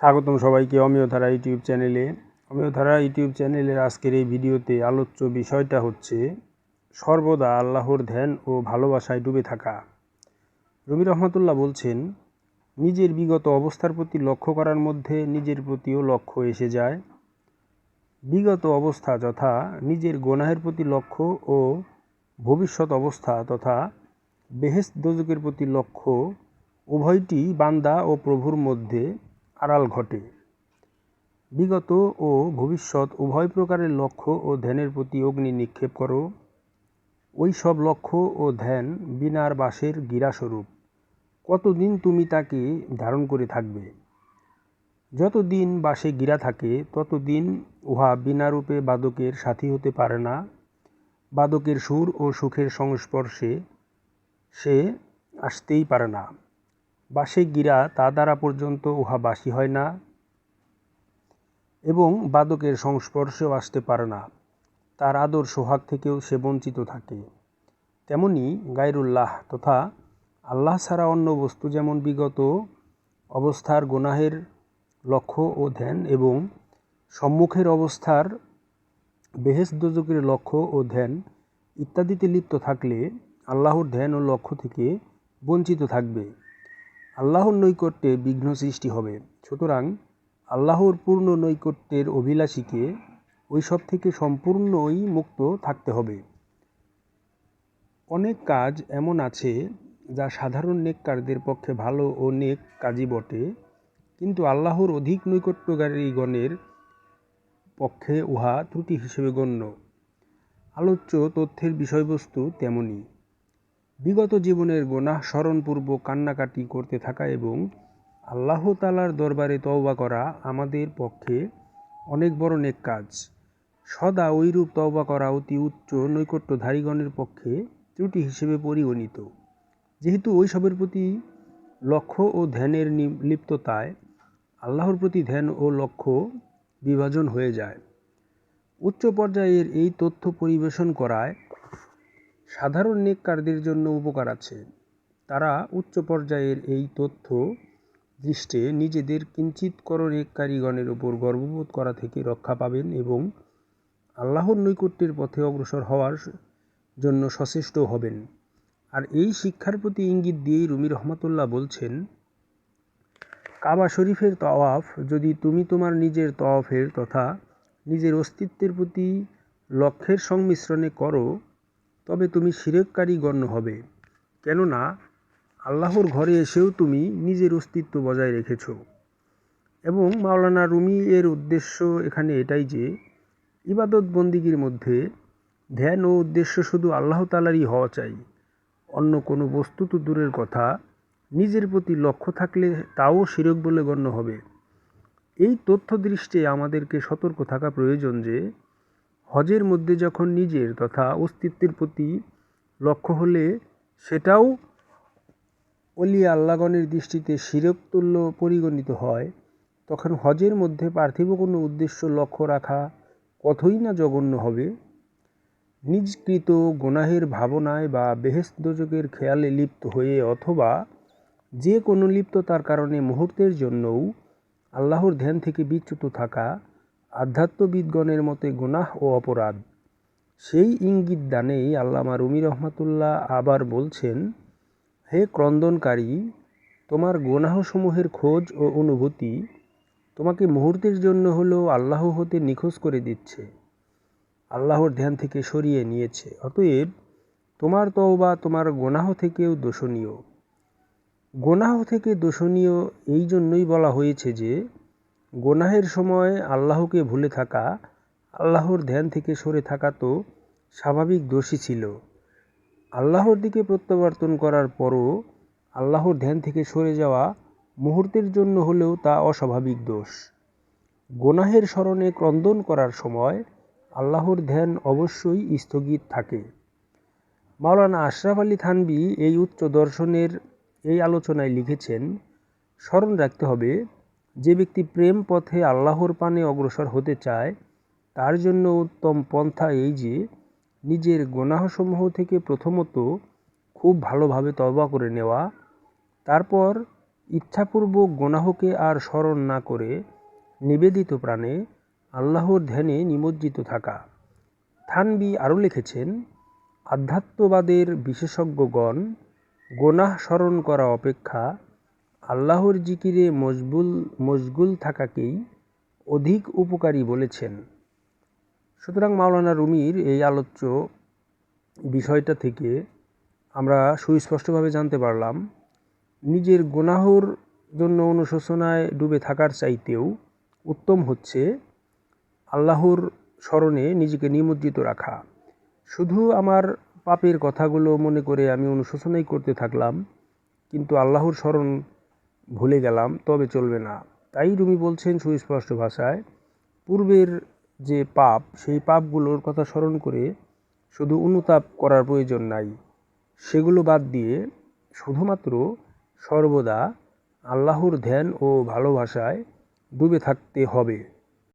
স্বাগতম সবাইকে অমিয়ধারা ইউটিউব চ্যানেলে। অমিয়ধারা ইউটিউব চ্যানেলের আজকের এই ভিডিওতে আলোচ্য বিষয়টা হচ্ছে, সর্বদা আল্লাহর ধ্যান ও ভালোবাসায় ডুবে থাকা। রবি রহমতুল্লাহ বলছেন, নিজের বিগত অবস্থার প্রতি লক্ষ্য করার মধ্যে নিজের প্রতিও লক্ষ্য এসে যায়। বিগত অবস্থা যথা নিজের গোনাহের প্রতি লক্ষ্য ও ভবিষ্যৎ অবস্থা তথা বেহেস্ত দোজকের প্রতি লক্ষ্য উভয়টি বান্দা ও প্রভুর মধ্যে আড়াল ঘটে। বিগত ও ভবিষ্যৎ উভয় প্রকারের লক্ষ্য ও ধ্যানের প্রতি অগ্নি নিক্ষেপ করো। ওই সব লক্ষ্য ও ধ্যান বিনার বাসের গিরাস্বরূপ। কতদিন তুমি তাকে ধারণ করে থাকবে? যতদিন বাসে গিরা থাকে, ততদিন উহা বিনারূপে বাদকের সাথী হতে পারে না। বাদকের সুর ও সুখের সংস্পর্শে সে আসতেই পারে না। বাসে গিরা তা দ্বারা পর্যন্ত উহা বাসি হয় না এবং বাদকের সংস্পর্শেও আসতে পারে না। তার আদর সোহাগ থেকেও সে বঞ্চিত থাকে। তেমনি গায়রুল্লাহ তথা আল্লাহ ছাড়া অন্য বস্তু যেমন বিগত অবস্থার গোনাহের লক্ষ্য ও ধ্যান এবং সম্মুখের অবস্থার বেহেস দোজকের লক্ষ্য ও ধ্যান ইত্যাদিতে লিপ্ত থাকলে আল্লাহর ধ্যান ও লক্ষ্য থেকে বঞ্চিত থাকবে। আল্লাহর নৈকট্যে বিঘ্ন সৃষ্টি হবে। সুতরাং আল্লাহর পূর্ণ নৈকট্যের অভিলাষীকে ওইসব থেকে সম্পূর্ণই মুক্ত থাকতে হবে। অনেক কাজ এমন আছে যা সাধারণ নেককারদের পক্ষে ভালো ও নেক কাজই বটে, কিন্তু আল্লাহর অধিক নৈকট্যকারীগণের পক্ষে উহা ত্রুটি হিসেবে গণ্য। আলোচ্য তথ্যের বিষয়বস্তু তেমনি বিগত জীবনের গোনাহ স্মরণপূর্বক কান্নাকাটি করতে থাকা এবং আল্লাহ তালার দরবারে তওবা করা আমাদের পক্ষে অনেক বড় নেক কাজ। সদা ওইরূপ তওবা করা অতি উচ্চ নৈকট্যধারীগণের পক্ষে ত্রুটি হিসেবে পরিগণিত। যেহেতু ওইসবের প্রতি লক্ষ্য ও ধ্যানের লিপ্ততায় আল্লাহর প্রতি ধ্যান ও লক্ষ্য বিভাজন হয়ে যায়। উচ্চ পর্যায়ের এই তথ্য পরিবেশন করায় সাধারণ নেককারদের জন্য উপকার আছে। তারা উচ্চ পর্যায়ের এই তথ্য দৃষ্টে নিজেদের কিঞ্চিৎকর নেককারীগণের উপর গর্ববোধ করা থেকে রক্ষা পাবেন এবং আল্লাহর নৈকট্যের পথে অগ্রসর হওয়ার জন্য সচেষ্ট হবেন। আর এই শিক্ষার প্রতি ইঙ্গিত দিয়েই রুমি রহমতুল্লাহ বলছেন, কাবা শরীফের তওয়াফ, যদি তুমি তোমার নিজের তওয়াফের তথা নিজের অস্তিত্বের প্রতি লক্ষ্যের সংমিশ্রণে করো তবে তুমি শিরেককারী গণ্য হবে। কেননা, আল্লাহর ঘরে এসেও তুমি নিজের অস্তিত্ব বজায় রেখেছ। এবং মাওলানা রুমি এর উদ্দেশ্য এখানে এটাই যে, ইবাদত বন্দিগির মধ্যে ধ্যান ও উদ্দেশ্য শুধু আল্লাহ তালারই হওয়া চাই। অন্য কোনো বস্তু তো দূরের কথা। নিজের প্রতি লক্ষ্য থাকলে তাও শিরক বলে গণ্য হবে। এই তথ্য দৃষ্টে আমাদেরকে সতর্ক থাকা প্রয়োজন যে হজের মধ্যে যখন নিজের তথা অস্তিত্বের প্রতি লক্ষ্য হলে সেটাও অলি আল্লাগণের দৃষ্টিতে শিরকতুল্য পরিগণিত হয়, তখন হজের মধ্যে পার্থিব কোনো উদ্দেশ্য লক্ষ্য রাখা কতই না জঘন্য হবে। নিজকৃত গুনাহের ভাবনায় বা বেহেস্ত দোজকের খেয়ালে লিপ্ত হয়ে অথবা যে কোনো লিপ্ততার কারণে মুহূর্তের জন্যও আল্লাহর ধ্যান থেকে বিচ্যুত থাকা আধ্যাত্মবিদগণের মতে গুনাহ ও অপরাধ। সেই ইঙ্গিত দানেই আল্লামা রুমি রহমাতুল্লাহ আবার বলছেন, হে ক্রন্দনকারী, তোমার গুনাহসমূহের খোঁজ ও অনুভূতি তোমাকে মুহূর্তের জন্য হলেও আল্লাহ হতে নিখোঁজ করে দিচ্ছে। আল্লাহর ধ্যান থেকে সরিয়ে নিয়েছে। অতএব তোমার তওবা তোমার গোনাহ থেকেও দোষণীয়। গোনাহ থেকে দোষণীয় এই জন্যই বলা হয়েছে যে গোনাহের সময় আল্লাহকে ভুলে থাকা, আল্লাহর ধ্যান থেকে সরে থাকা তো স্বাভাবিক দোষই ছিল। আল্লাহর দিকে প্রত্যাবর্তন করার পরও আল্লাহর ধ্যান থেকে সরে যাওয়া মুহূর্তের জন্য হলেও তা অস্বাভাবিক দোষ। গোনাহের স্মরণে ক্রন্দন করার সময় আল্লাহর ধ্যান অবশ্যই স্থগিত থাকে। মাওলানা আশরাফ আলী থানবি এই উচ্চ দর্শনের এই আলোচনায় লিখেছেন, স্মরণ রাখতে হবে যে ব্যক্তি প্রেম পথে আল্লাহর পানে অগ্রসর হতে চায়, তার জন্য উত্তম পন্থা এই যে, নিজের গোনাহসমূহ থেকে প্রথমত খুব ভালোভাবে তবা করে নেওয়া, তারপর ইচ্ছাপূর্বক গোনাহকে আর স্মরণ না করে নিবেদিত প্রাণে আল্লাহর ধ্যানে নিমজ্জিত থাকা। থানবি আরও লিখেছেন, আধ্যাত্মবাদের বিশেষজ্ঞগণ গোনাহ স্মরণ করা অপেক্ষা আল্লাহর জিকিরে মশগুল মশগুল থাকাকেই অধিক উপকারী বলেছেন। সুতরাং মাওলানা রুমির এই আলোচ্য বিষয়টা থেকে আমরা সুস্পষ্টভাবে জানতে পারলাম, নিজের গুনাহর জন্য অনুশোচনায় ডুবে থাকার চাইতেও উত্তম হচ্ছে আল্লাহর স্মরণে নিজেকে নিমজ্জিত রাখা। শুধু আমার পাপের কথাগুলো মনে করে আমি অনুশোচনাই করতে থাকলাম, কিন্তু আল্লাহর স্মরণ ভুলে গেলাম, তবে চলবে না। তাই রুমি বলছেন সুস্পষ্ট ভাষায়, পূর্বের যে পাপ, সেই পাপগুলোর কথা স্মরণ করে শুধু অনুতাপ করার প্রয়োজন নাই। সেগুলো বাদ দিয়ে শুধুমাত্র সর্বদা আল্লাহর ধ্যান ও ভালোবাসায় ডুবে থাকতে হবে।